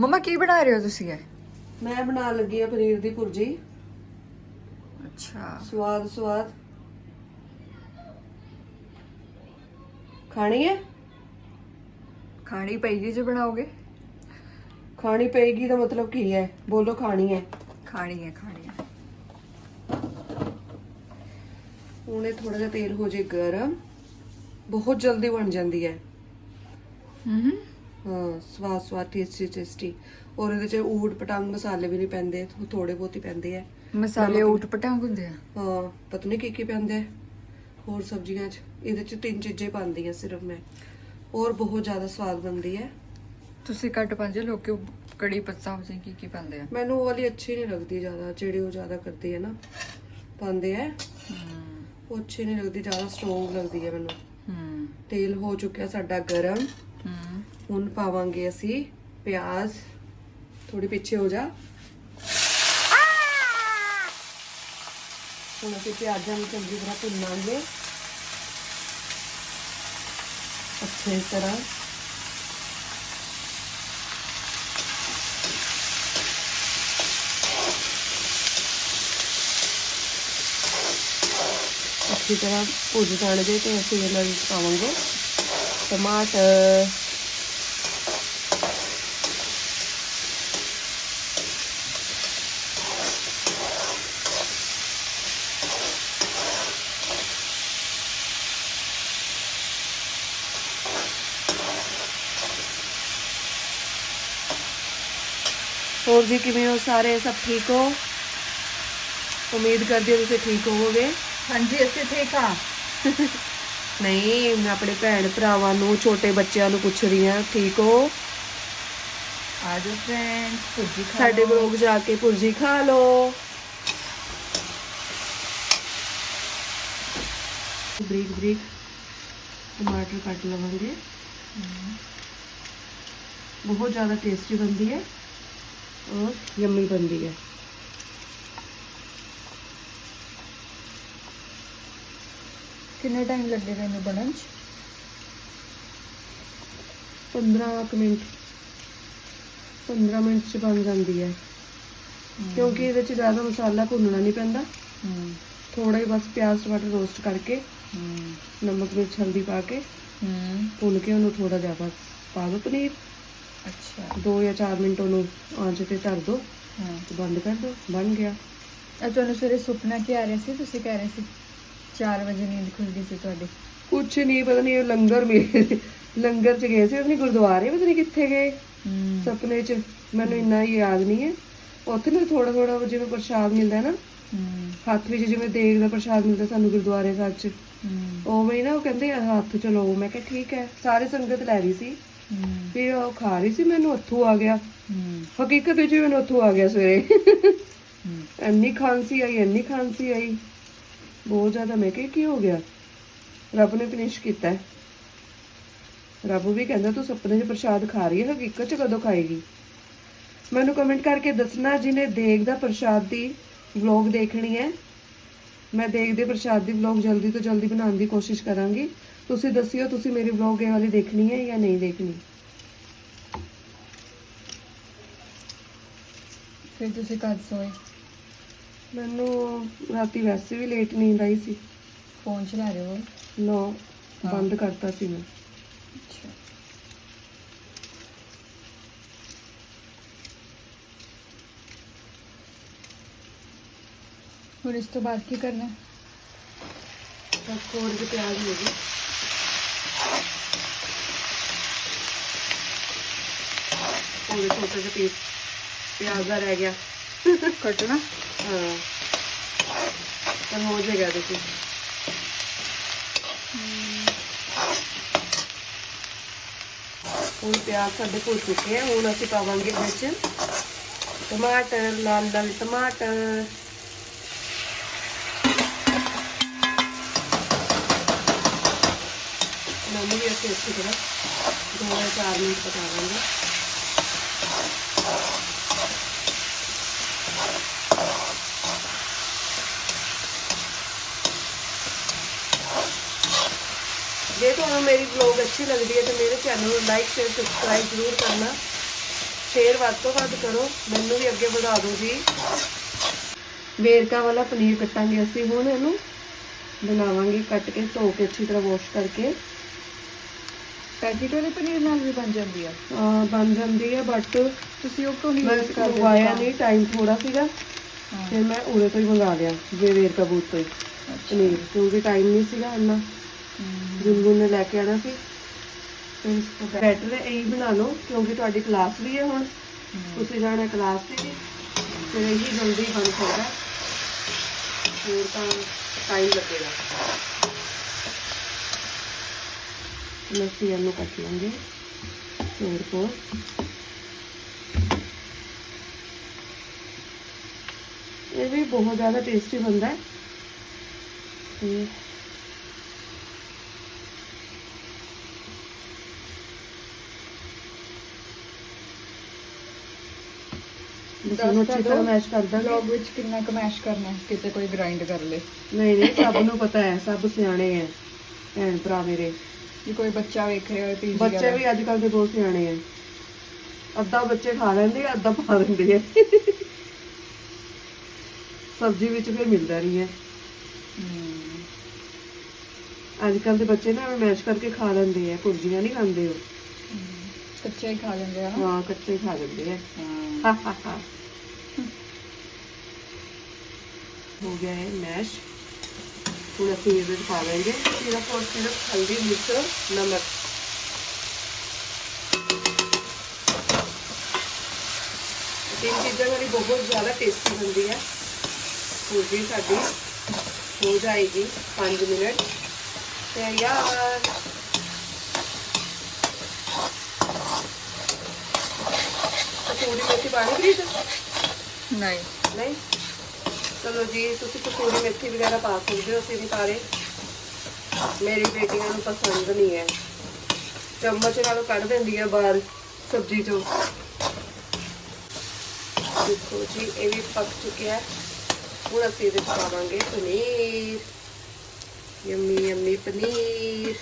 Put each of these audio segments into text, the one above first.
ਮਮਾ ਕੀ ਬਣਾ ਰਹੇ ਹੋ ਤੁਸੀਂ ਇਹ? ਮੈਂ ਬਣਾਉਣ ਲੱਗੀ ਆ ਪਨੀਰ ਦੀ ਭੁਰਜੀ। ਅੱਛਾ। ਸਵਾਦ ਸਵਾਦ। ਖਾਣੀ ਹੈ? ਖਾਣੀ ਪਏਗੀ ਜੇ ਬਣਾਓਗੇ। ਖਾਣੀ ਪਏਗੀ ਦਾ ਮਤਲਬ ਕੀ ਹੈ? ਬੋਲੋ ਖਾਣੀ ਹੈ। ਖਾਣੀ ਹੈ ਖਾਣੀ ਹੈ। ਇਹ ਥੋੜਾ ਜਿਹਾ ਤੇਲ ਹੋ ਜੇ ਗਰਮ। ਬਹੁਤ ਜਲਦੀ ਬਣ ਜਾਂਦੀ ਹੂੰ। ਹਾਂ ਸਵਾਦ ਸਵਾਦ ਟੇਸਟੀ ਟੇਸਟੀ ਔਰ ਇਹਦੇ ਚ ਊਟ ਪਟੰਗ ਮਸਾਲੇ ਵੀ ਨਹੀਂ ਪੈਂਦੇ ਥੋੜੇ ਬਹੁਤ ਹੀ ਪੈਂਦੇ ਆ। ਮਸਾਲੇ ਊਟ ਪਟਾਂਗ ਹੁੰਦੇ ਆ? ਹਾਂ ਪਤਾ ਨਹੀਂ ਕੀ ਕੀ ਪੈਂਦੇ। ਆ ਹੋਰ ਸਬਜ਼ੀਆਂ 'ਚ ਇਹਦੇ 'ਚ ਤਿੰਨ ਚੀਜ਼ਾਂ ਹੀ ਪਾਉਂਦੀ ਆ ਸਿਰਫ ਮੈਂ। ਔਰ ਬਹੁਤ ਜ਼ਿਆਦਾ ਸਵਾਦ ਬਣਦੀ ਹੈ ਤੁਸੀਂ ਘੱਟ ਪੰਜ ਲੋਕ ਕੜੀ ਪੱਤਾ ਹੋ ਕੀ ਕੀ ਪਾਉਂਦੇ ਆ? ਮੈਨੂੰ ਉਹ ਵਾਲੀ ਅੱਛੀ ਨਹੀਂ ਲੱਗਦੀ ਜ਼ਿਆਦਾ ਜਿਹੜੇ ਉਹ ਜ਼ਿਆਦਾ ਕਰਦੇ ਆ ਨਾ ਪਾਉਂਦੇ ਆ। ਹੂੰ। ਉਹ ਅੱਛੀ ਨਹੀਂ ਲੱਗਦੀ ਜ਼ਿਆਦਾ ਸਟਰੋਂਗ ਲੱਗਦੀ ਹੈ ਮੈਨੂੰ। ਹੂੰ। ਤੇਲ ਹੋ ਚੁੱਕਿਆ ਸਾਡਾ ਗਰਮ। ਹੂੰ ਹੁਣ ਪਾਵਾਂਗੇ ਅਸੀਂ ਪਿਆਜ਼ ਥੋੜੀ ਪਿੱਛੇ ਹੋ ਜਾ ਹੁਣ ਅਸੀਂ ਪਿਆਜ਼ਾਂ ਨੂੰ ਚੰਗੀ ਤਰ੍ਹਾਂ ਭੁੰਨਾਂਗੇ ਅੱਛੇ ਤਰ੍ਹਾਂ ਅੱਛੀ ਤਰ੍ਹਾਂ ਭੁੱਜ ਜਾਣਗੇ ਤੇ ਅਸੀਂ ਇਹਨਾਂ ਵਿੱਚ ਪਾਵਾਂਗੇ ਟਮਾਟਰ ਹੋਰ ਵੀ ਕਿਵੇਂ ਹੋ ਸਾਰੇ? ਸਭ ਠੀਕ ਹੋ? ਉਮੀਦ ਕਰਦੀ ਹਾਂ ਤੁਸੀਂ ਠੀਕ ਹੋਵੋਗੇ। ਹਾਂਜੀ ਅਸੀਂ ਠੀਕ ਆ ਨਹੀਂ ਮੈਂ ਆਪਣੇ ਭੈਣ ਭਰਾਵਾਂ ਨੂੰ ਛੋਟੇ ਬੱਚਿਆਂ ਨੂੰ ਪੁੱਛ ਰਹੀ ਹਾਂ ਠੀਕ ਹੋ? ਆਜੋ ਫਰੈਂਡਸ ਭੁੱਜੀ ਖਾ ਸਾਡੇ ਲਓ। ਬਲੌਗ ਜਾ ਕੇ ਭੁਰਜੀ ਖਾ ਲਓ। ਬਰੀਕ ਬਰੀਕ ਟਮਾਟਰ ਕੱਟ ਲਵਾਂਗੇ। ਬਹੁਤ ਜ਼ਿਆਦਾ ਟੇਸਟੀ ਬਣਦੀ ਹੈ। ਔਰ ਯੰਮੀ ਬਣਦੀ ਹੈ। ਕਿੰਨਾ ਟਾਈਮ ਲੱਗੇਗਾ ਇਹਨੂੰ ਬਣਨ ਚ? 15 ਕੁ ਮਿੰਟ। 15 ਮਿੰਟ ਚ ਬਣ ਜਾਂਦੀ ਹੈ। ਕਿਉਂਕਿ ਇਹਦੇ ਚ ਜ਼ਿਆਦਾ ਮਸਾਲਾ ਭੁੰਨਣਾ ਨਹੀਂ ਪੈਂਦਾ। ਹੂੰ ਥੋੜਾ ਹੀ ਬਸ ਪਿਆਜ਼ ਟਮਾਟਰ ਰੋਸਟ ਕਰਕੇ ਹੂੰ ਨਮਕ ਮਿਰਚ ਹਲਦੀ ਪਾ ਕੇ ਹੂੰ ਭੁੰਨ ਕੇ ਉਹਨੂੰ ਥੋੜਾ ਜਿਹਾ ਬਸ ਪਾ ਦਿਓ ਪਨੀਰ ਅੱਛਾ। 2 ਜਾਂ 4 ਮਿੰਟ ਉਹਨੂੰ ਆਂਚ ਤੇ ਧਰ ਦਿਓ ਹਾਂ। ਤੇ ਬੰਦ ਕਰ ਦਿਓ ਬਣ ਗਿਆ। ਆ ਤੁਹਾਨੂੰ ਸਵੇਰੇ ਸੁਪਨਾ ਕੀ ਆ ਰਿਹਾ ਸੀ? ਤੁਸੀਂ ਕਹਿ ਰਹੇ ਸੀ 4 ਵਜੇ ਨੀਂਦ ਖੁੱਲਦੀ ਸੀ ਤੁਹਾਡੀ। ਕੁਛ ਨਹੀਂ ਪਤਾ ਨਹੀਂ ਲੰਗਰ ਮੇਰੇ ਲੰਗਰ ਚ ਗਏ ਸੀ ਨਹੀਂ ਗੁਰਦੁਆਰੇ ਪਤਾ ਨਹੀਂ ਕਿੱਥੇ ਗਏ। ਸੁਪਨੇ ਚ। ਮੈਨੂੰ ਇੰਨਾ ਹੀ ਯਾਦ ਨਹੀਂ ਹੈ। ਉੱਥੇ ਨਾ ਥੋੜਾ ਥੋੜਾ ਜਿਵੇਂ ਪ੍ਰਸ਼ਾਦ ਮਿਲਦਾ ਹੈ। ਨਾ ਹੱਥ ਵਿੱਚ ਜਿਵੇਂ ਦੇਗ ਦਾ ਪ੍ਰਸ਼ਾਦ ਮਿਲਦਾ ਸਾਨੂੰ ਗੁਰਦੁਆਰੇ ਸਾਹਿਬ ਚ। ਹੂੰ। ਉਵੇਂ ਨਾ ਉਹ ਕਹਿੰਦੇ ਹੱਥ ਚ ਲਓ ਮੈਂ ਕਿਹਾ ਠੀਕ ਹੈ। ਸਾਰੇ ਸੰਗਤ ਲੈ ਰਹੀ ਸੀ। ਫਿਰ ਉਹ ਖਾ ਰਹੀ ਸੀ ਮੈਨੂੰ ਹੱਥੋਂ ਆ ਗਿਆ। ਹਕੀਕਤ ਵਿੱਚ ਵੀ ਮੈਨੂੰ ਹੱਥੋਂ ਆ ਗਿਆ ਸਵੇਰੇ। ਇੰਨੀ ਖਾਂਸੀ ਆਈ ਇੰਨੀ ਖਾਂਸੀ ਆਈ। ਬਹੁਤ ਜ਼ਿਆਦਾ ਮੈਂ ਕਿਹਾ ਕੀ ਹੋ ਗਿਆ? ਰੱਬ ਨੇ ਫਿਨਿਸ਼ ਕੀਤਾ। ਰੱਬ ਵੀ ਕਹਿੰਦਾ ਤੂੰ ਸੁਪਨੇ 'ਚ ਪ੍ਰਸ਼ਾਦ ਖਾ ਰਹੀ ਹੈ ਹਕੀਕਤ 'ਚ ਕਦੋਂ ਖਾਏਗੀ? ਮੈਨੂੰ ਕਮੈਂਟ ਕਰਕੇ ਦੱਸਣਾ ਜਿਹਨੇ ਦੇਗ ਦਾ ਪ੍ਰਸ਼ਾਦ ਦੀ ਵਲੌਗ ਦੇਖਣੀ ਹੈ ਮੈਂ ਦੇਗ ਦੇ ਪ੍ਰਸ਼ਾਦ ਦੀ ਵਲੌਗ ਜਲਦੀ ਤੋਂ ਜਲਦੀ ਬਣਾਉਣ ਦੀ ਕੋਸ਼ਿਸ਼ ਕਰਾਂਗੀ। ਤੁਸੀਂ ਦੱਸਿਓ ਤੁਸੀਂ ਮੇਰੀ ਵਲੌਗ ਇਹ ਵਾਲੀ ਦੇਖਣੀ ਹੈ ਜਾਂ ਨਹੀਂ ਦੇਖਣੀ? ਫਿਰ ਤੁਸੀਂ ਕਦ ਸੋਏ? ਮੈਨੂੰ ਰਾਤੀ ਵੈਸੇ ਵੀ ਲੇਟ ਨੀਂਦ ਆਈ ਸੀ। ਫੋਨ ਚਲਾ ਰਹੇ ਹੋ? ਨੋ ਬੰਦ ਕਰਤਾ ਸੀ ਮੈਂ। ਅੱਛਾ। ਹੁਣ ਇਸ ਤੋਂ ਬਾਅਦ ਕੀ ਕਰਨਾ? ਬਸ ਥੋੜੀ ਜਿਹੀ ਪਿਆਜ਼ ਹੋ ਗਈ। ਉਹਦੇ ਛੋਟੇ ਜਿਹੇ ਪੀਸ ਪਿਆਜ਼ ਦਾ ਰਹਿ ਗਿਆ। ਕੱਟਣਾ ਹਾਂ। ਤਾਂ ਹੋ ਜਾਏਗਾ ਦੇਖੋ ਹੁਣ ਪਿਆਜ਼ ਸਾਡੇ ਭੁੱਜ ਚੁੱਕੇ ਆ ਹੁਣ ਅਸੀਂ ਪਾਵਾਂਗੇ ਵਿੱਚ ਟਮਾਟਰ ਲਾਲ ਲਾਲ ਟਮਾਟਰ। ਨਮਕ ਵੀ ਅਸੀਂ ਅੱਛੀ ਤਰ੍ਹਾਂ ਦੋ ਚਾਰ ਮਿੰਟ ਪਕਾਵਾਂਗੇ ਜੇ ਤੁਹਾਨੂੰ ਮੇਰੀ ਵਲੌਗ ਅੱਛੀ ਲੱਗਦੀ ਹੈ ਤਾਂ ਮੇਰੇ ਚੈਨਲ ਨੂੰ ਲਾਈਕ ਸ਼ੇਅਰ ਸਬਸਕ੍ਰਾਈਬ ਜ਼ਰੂਰ ਕਰਨਾ। ਸ਼ੇਅਰ ਵੱਧ ਤੋਂ ਵੱਧ ਕਰੋ ਮੈਨੂੰ ਵੀ ਅੱਗੇ ਵਧਾ ਦਿਓ ਜੀ। ਵੇਰਕਾ ਵਾਲਾ ਪਨੀਰ ਕੱਟਾਂਗੇ ਅਸੀਂ ਹੁਣ ਇਹਨੂੰ। ਬਣਾਵਾਂਗੇ ਕੱਟ ਕੇ ਧੋ ਕੇ ਅੱਛੀ ਤਰ੍ਹਾਂ ਵਾਸ਼ ਕਰਕੇ। ਪੈਕੇਟ ਵਾਲੇ ਪਨੀਰ ਨਾਲ ਵੀ ਬਣ ਜਾਂਦੀ ਆ। ਅਹ ਬਣ ਜਾਂਦੀ ਹੈ ਬਟ ਤੁਸੀਂ ਉਹ ਤੋਂ ਨਹੀਂ ਕਰਦੇ? ਮੰਗਵਾਇਆ ਨਹੀਂ ਟਾਈਮ ਥੋੜਾ ਸੀਗਾ। ਹਾਂ। ਫਿਰ ਮੈਂ ਉਰੇ ਤੋਂ ਹੀ ਮੰਗਾ ਲਿਆ ਜੇ ਵੇਰਕਾ ਬੂਥ ਤੋਂ ਹੀ। ਪਨੀਰ ਕਿਉਂਕਿ ਟਾਈਮ ਨਹੀਂ ਸੀਗਾ ਇੰਨਾ। ਗੁੰਗੂ ਨੇ ਲੈ ਕੇ ਆਣਾ ਸੀ। ਇਸ ਤੋਂ ਬੈਟਰ ਇਹੀ ਬਣਾ ਲਓ ਕਿਉਂਕਿ ਤੁਹਾਡੀ ਕਲਾਸ ਵੀ ਹੈ ਹੁਣ। ਤੁਸੀਂ ਜਾਣਾ ਕਲਾਸ ਤੇ। ਵੀ ਫਿਰ ਇਹੀ ਜਲਦੀ ਬਣ ਸਕਦਾ। ਫਿਰ ਤਾਂ ਟਾਈਮ ਲੱਗੇਗਾ। ਲੱਸੀ ਇਹਨੂੰ ਕੱਟ ਲਾਂਗੇ। ਫਿਰ ਕੋ ਇਹ ਵੀ ਬਹੁਤ ਜ਼ਿਆਦਾ ਟੇਸਟੀ ਬਣਦਾ ਹੈ। ਤੇ ਦੋਨੋਂ ਅੱਛੀ ਤਰ੍ਹਾਂ ਮੈਸ਼ ਕਰ ਦਾਂਗੇ। ਵਲੌਗ ਵਿੱਚ ਕਿੰਨਾ ਕਮੈਸ਼ ਕਰਨਾ ਹੈ, ਕਿਤੇ ਕੋਈ ਗ੍ਰਾਈਂਡ ਕਰ ਲੇ। ਨਹੀਂ ਨਹੀਂ ਸਭ ਨੂੰ ਪਤਾ ਹੈ ਸਭ ਸਿਆਣੇ ਹੈ ਭੈਣ ਭਰਾ ਮੇਰੇ। ਜੇ ਕੋਈ ਬੱਚਾ ਵੇਖ ਰਿਹਾ ਹੋਵੇ ਪੀਜੀ ਬੱਚੇ ਵੀ ਅੱਜ ਕੱਲ ਦੇ ਬਹੁਤ ਸਿਆਣੇ ਹੈ। ਅੱਧਾ ਬੱਚੇ ਖਾ ਲੈਂਦੇ ਆ ਅੱਧਾ ਪਾ ਦਿੰਦੇ ਆ। ਸਬਜ਼ੀ ਵਿੱਚ ਫਿਰ ਮਿਲਦਾ ਨਹੀਂ ਹੈ। ਅੱਜ ਕੱਲ ਦੇ ਬੱਚੇ ਨਾ ਮੈਸ਼ ਕਰਕੇ ਖਾ ਲੈਂਦੇ ਆ ਭੁਰਜੀਆਂ ਨਹੀਂ ਖਾਂਦੇ ਉਹ। ਕੱਚਾ ਹੀ ਖਾ ਲੈਂਦੇ ਆ ਹਾਂ ਕੱਚੇ ਖਾ ਲੈਂਦੇ ਆ। ਹਾਂ। ਹੋ ਗਿਆ ਹੈ ਮੈਸ਼। ਹੁਣ ਅਸੀਂ ਇਹਦੇ ਵਿੱਚ ਪਾ ਲਾਂਗੇ ਸਿਰਫ ਔਰ ਸਿਰਫ ਹਲਦੀ ਮਿਰਚ ਨਮਕ। ਤਿੰਨ ਚੀਜ਼ਾਂ ਵਾਲੀ ਬਹੁਤ ਜ਼ਿਆਦਾ ਟੇਸਟੀ ਬਣਦੀ ਹੈ। ਪੂਰੀ ਸਾਡੀ ਹੋ ਜਾਏਗੀ 5 ਮਿੰਟ। ਤੇ ਯਾਰ ਕਸੂਰੀ ਮੇਥੀ ਪਾਣੀ ਗਰੀਸ ਨਹੀਂ। ਨਹੀਂ? ਚਲੋ ਜੀ, ਤੁਸੀਂ ਕਸੂਰੀ ਮੇਥੀ ਵਗੈਰਾ ਪਾ ਸਕਦੇ ਹੋ, ਅਸੀਂ ਨਹੀਂ ਪਾ ਰਹੇ ਮੇਰੀ ਬੇਟੀਆਂ ਨੂੰ ਪਸੰਦ ਨਹੀਂ ਹੈ। ਚਮਚ ਨਾਲ ਕੱਢ ਦਿੰਦੀ ਹੈ ਬਾਹਰ ਸਬਜ਼ੀ ਚੋਂ। ਦੇਖੋ ਜੀ, ਇਹ ਵੀ ਪੱਕ ਚੁੱਕਿਆ ਹੈ। ਹੁਣ ਅਸੀਂ ਇਹਦੇ 'ਚ ਪਾਵਾਂਗੇ ਪਨੀਰ। ਯੰਮੀ ਯੰਮੀ ਪਨੀਰ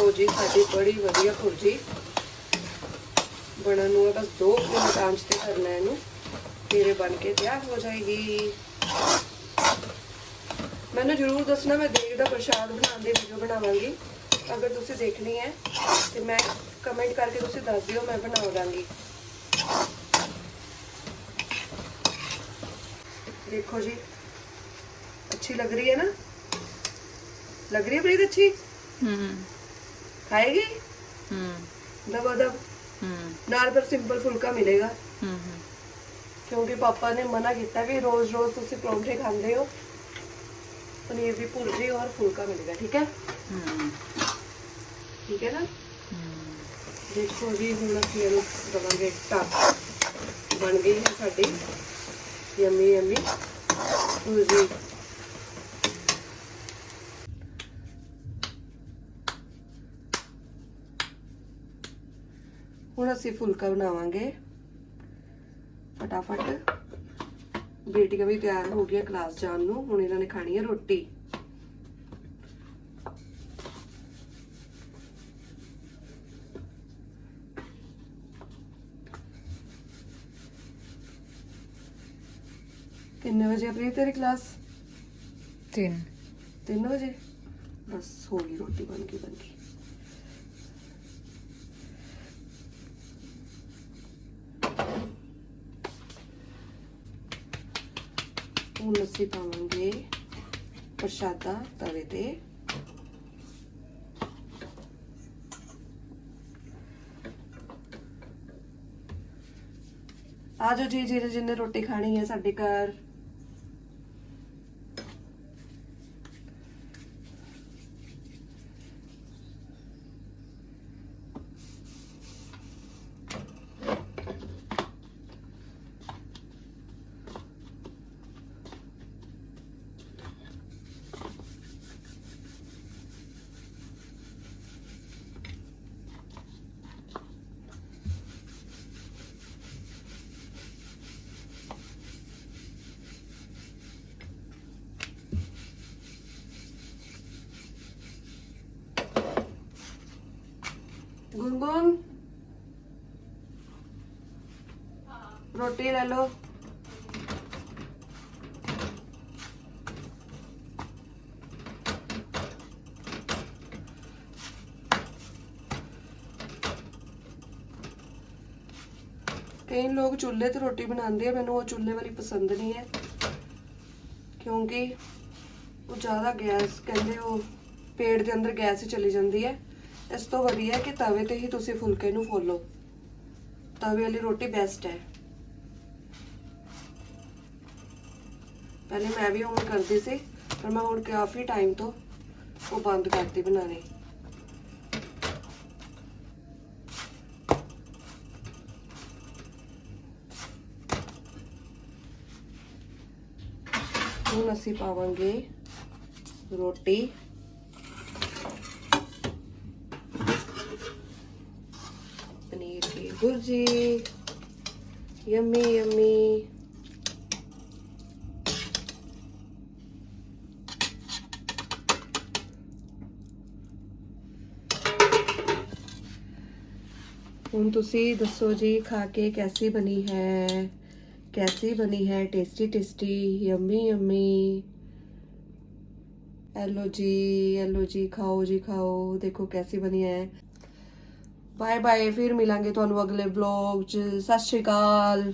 ਲੋ ਜੀ ਸਾਡੀ ਬੜੀ ਵਧੀਆ ਭੁਰਜੀ ਬਣਨ ਨੂੰ ਬਸ 2 ਮਿੰਟ ਆਂਚ ਤੇ ਕਰਨਾ ਹੈ ਇਹਨੂੰ। ਫਿਰ ਬਣ ਕੇ ਤਿਆਰ ਹੋ ਜਾਏਗੀ। ਮੈਨੂੰ ਜਰੂਰ ਦੱਸਣਾ, ਮੈਂ ਦੇਗ ਦਾ ਪ੍ਰਸ਼ਾਦ ਬਣਾਉਣ ਦੀ ਵੀਡੀਓ ਬਣਾਵਾਂਗੀ। ਅਗਰ ਤੁਸੀਂ ਦੇਖਣੀ ਹੈ, ਤੇ ਮੈਂ ਕਮੈਂਟ ਕਰਕੇ ਤੁਸੀਂ ਦੱਸ ਦਿਓ, ਮੈਂ ਬਣਾ ਦਾਂਗੀ। ਦੇਖੋ ਜੀ, ਅੱਛੀ ਲੱਗ ਰਹੀ ਹੈ ਨਾ? ਲੱਗ ਰਹੀ ਹੈ ਬੜੀ ਅੱਛੀ? ਹੂੰ ਖਾਏਗੀ ਹੂੰ ਦਬਾ ਦਬ ਹੂੰ ਨਾਲ ਪਰ ਸਿੰਪਲ ਫੁਲਕਾ ਮਿਲੇਗਾ ਹੂੰ ਕਿਉਂਕਿ ਪਾਪਾ ਨੇ ਮਨਾ ਕੀਤਾ ਕਿ ਰੋਜ਼-ਰੋਜ਼ ਤੁਸੀਂ ਪਰੌਂਠੇ ਖਾਂਦੇ ਹੋ ਪਨੀਰ ਦੀ ਭੁਰਜੀ ਔਰ ਫੁਲਕਾ ਮਿਲੇਗਾ ਠੀਕ ਹੈ ਹੂੰ ਠੀਕ ਹੈ ਨਾ ਦੇਖੋ ਜੀ ਹੁਣ ਅਸੀਂ ਇਹਨੂੰ ਦਵਾਂਗੇ ਟੱਪ ਬਣ ਗਈ ਹੈ ਸਾਡੀ ਯਮੀ ਯਮੀ ਭੁਰਜੀ ਹੁਣ ਅਸੀਂ ਫੁਲਕਾ ਬਣਾਵਾਂਗੇ। ਫਟਾਫਟ। ਬੇਟੀਆਂ ਵੀ ਤਿਆਰ ਹੋ ਗਈਆਂ ਕਲਾਸ ਜਾਣ ਨੂੰ ਹੁਣ ਇਹਨਾਂ ਨੇ ਖਾਣੀ ਹੈ ਰੋਟੀ। ਕਿੰਨੇ ਵਜੇ ਆਪਣੀ ਤੇਰੀ ਕਲਾਸ? ਤਿੰਨ। 3 ਵਜੇ? ਬਸ ਹੋ ਗਈ ਰੋਟੀ ਬਣ ਗਈ ਬਣ ਗਈ। ਹੁਣ ਅਸੀਂ ਪਾਵਾਂਗੇ ਪ੍ਰਸ਼ਾਦਾ ਤਵੇ ਤੇ। ਆਜੋ ਜੀ ਜਿਹਨੇ ਜਿਹਨੇ ਰੋਟੀ ਖਾਣੀ ਹੈ, ਸਾਡੇ ਘਰ। ਗੁੰਗੁਨ ਰੋਟੀ ਲੈ ਲਓ। ਕਈ ਲੋਕ ਚੁੱਲ੍ਹੇ ਤੇ ਰੋਟੀ ਬਣਾਉਂਦੇ ਆ, ਮੈਨੂੰ ਉਹ ਚੁੱਲ੍ਹੇ ਵਾਲੀ ਪਸੰਦ ਨਹੀਂ ਹੈ। ਕਿਉਂਕਿ ਉਹ ਜ਼ਿਆਦਾ ਗੈਸ, ਕਹਿੰਦੇ ਉਹ ਪੇਟ ਦੇ ਅੰਦਰ ਗੈਸ ਹੀ ਚਲੀ ਜਾਂਦੀ ਹੈ। ਇਸ ਤੋਂ ਵਧੀਆ ਕਿ ਤਵੇ ਤੇ ਹੀ ਤੁਸੀਂ ਫੁਲਕੇ ਨੂੰ ਫੋਲੋ। ਤਵੇ ਵਾਲੀ ਰੋਟੀ ਬੈਸਟ ਹੈ। ਪਹਿਲੇ ਮੈਂ ਵੀ ਉਵੇਂ ਕਰਦੀ ਸੀ ਪਰ ਮੈਂ ਹੁਣ ਕਾਫੀ ਟਾਈਮ ਤੋਂ ਉਹ ਬੰਦ ਕਰਤੀ ਬਣਾਉਣੀ। ਹੁਣ ਅਸੀਂ ਪਾਵਾਂਗੇ ਰੋਟੀ। ਪਨੀਰ ਦੀ ਭੁਰਜੀ ਯਮੀ ਯਮੀ ਹੁਣ ਤੁਸੀਂ ਦੱਸੋ ਜੀ ਖਾ ਕੇ ਕੈਸੀ ਬਣੀ ਹੈ कैसी बनी है tasty tasty yummy yummy hello जी हेलो जी खाओ जी खाओ देखो कैसी बनी है ਬਾਏ ਬਾਏ ਫਿਰ ਮਿਲਾਂਗੇ ਤੁਹਾਨੂੰ ਅਗਲੇ ਵਲੌਗ 'ਚ। ਸਤਿ ਸ਼੍ਰੀ ਅਕਾਲ।